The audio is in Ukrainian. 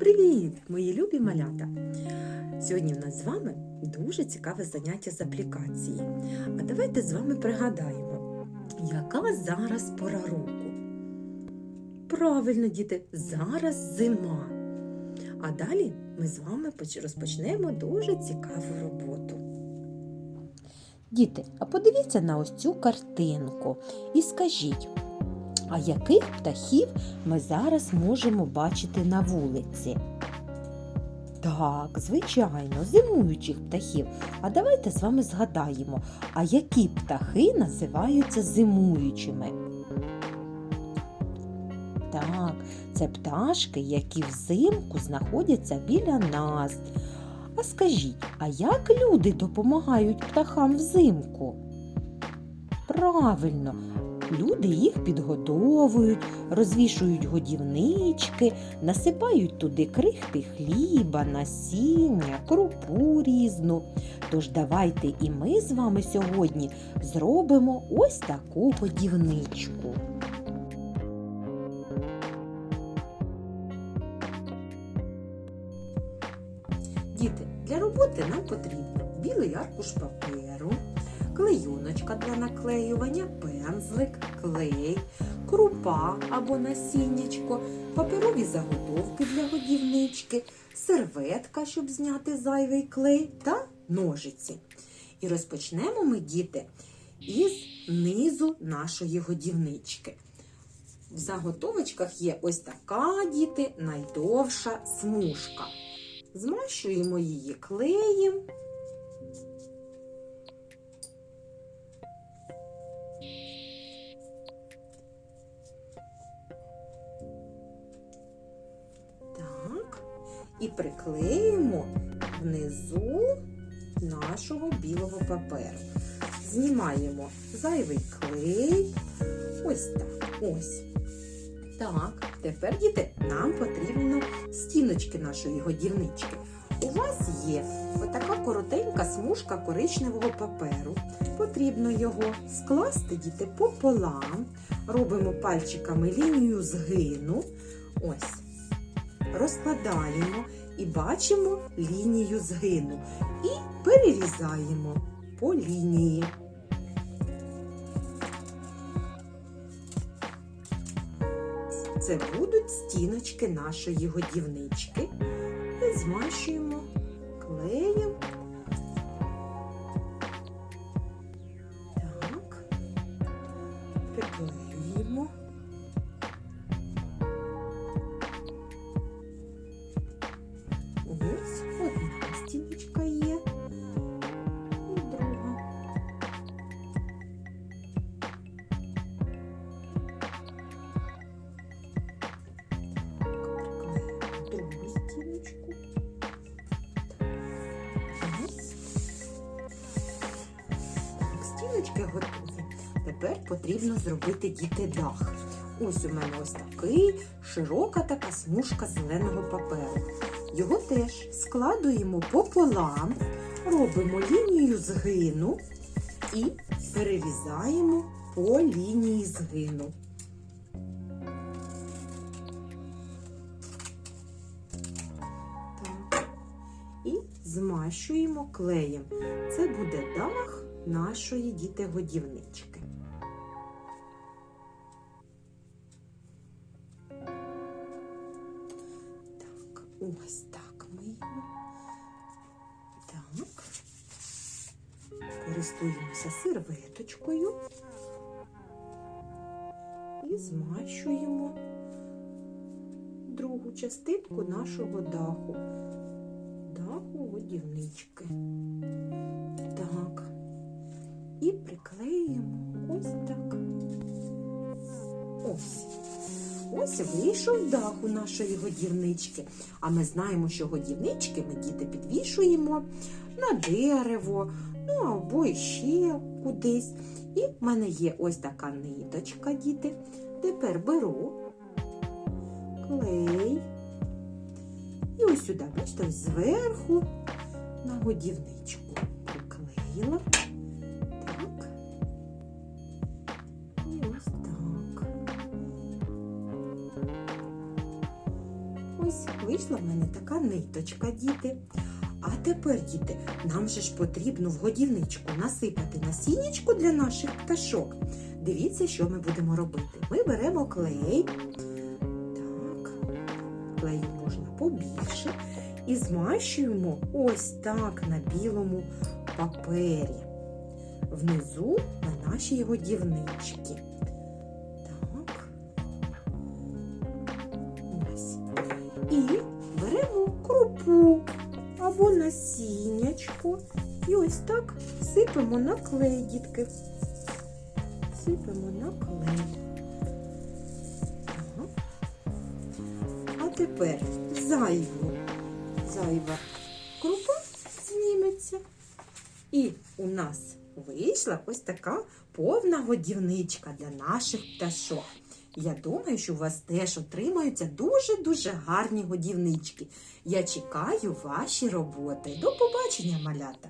Привіт, мої любі малята! Сьогодні в нас з вами дуже цікаве заняття з аплікації. А давайте з вами пригадаємо, яка зараз пора року. Правильно, діти, зараз зима. А далі ми з вами розпочнемо дуже цікаву роботу. Діти, а подивіться на ось цю картинку і скажіть, а яких птахів ми зараз можемо бачити на вулиці? Так, звичайно, зимуючих птахів. А давайте з вами згадаємо, а які птахи називаються зимуючими? Так, це пташки, які взимку знаходяться біля нас. А скажіть, а як люди допомагають птахам взимку? Правильно, люди їх підгодовують, розвішують годівнички, насипають туди крихти хліба, насіння, крупу різну. Тож давайте і ми з вами сьогодні зробимо ось таку годівничку. Діти, для роботи нам потрібно білий аркуш паперу, клейоночка для наклеювання, пензлик, клей, крупа або насіннячко, паперові заготовки для годівнички, серветка, щоб зняти зайвий клей та ножиці. І розпочнемо ми, діти, із низу нашої годівнички. В заготовочках є ось така, діти, найдовша смужка. Змащуємо її клеєм. І приклеїмо внизу нашого білого паперу. Знімаємо зайвий клей. Ось так. Ось. Так, тепер, діти, нам потрібно стіночки нашої годівнички. У вас є отака коротенька смужка коричневого паперу. Потрібно його скласти, діти, пополам. Робимо пальчиками лінію згину. Ось. Розкладаємо і бачимо лінію згину. І перерізаємо по лінії. Це будуть стіночки нашої годівнички. І змащуємо стіночки. Тепер потрібно зробити діти дах. Ось у мене ось такий широка така смужка зеленого паперу. Його теж складуємо пополам, робимо лінію згину і перерізаємо по лінії згину. Так. І змащуємо клеєм. Це буде дах нашої діти-годівнички. Так, ось так ми його. Так. Користуємося серветочкою і змащуємо другу частинку нашого даху. Даху годівнички. Ось вийшов дах у нашої годівнички. А ми знаємо, що годівнички ми діти підвішуємо на дерево, ну або ще кудись. І в мене є ось така ниточка, діти. Тепер беру клей. І ось сюди, бачите, зверху на годівничку приклеїла. Ось вийшла в мене така ниточка, діти. А тепер, діти, нам же ж потрібно в годівничку насипати насіннячку для наших пташок. Дивіться, що ми будемо робити. Ми беремо клей. Так, клею можна побільше. І змащуємо ось так на білому папері. Внизу на нашій годівничці. І беремо крупу або насіннячко. І ось так сипемо на клей, дітки. Сипемо на клей. Так. А тепер зайву, зайва крупа зніметься. І у нас вийшла ось така повна годівничка для наших пташок. Я думаю, що у вас теж отримаються дуже-дуже гарні годівнички. Я чекаю ваші роботи. До побачення, малята!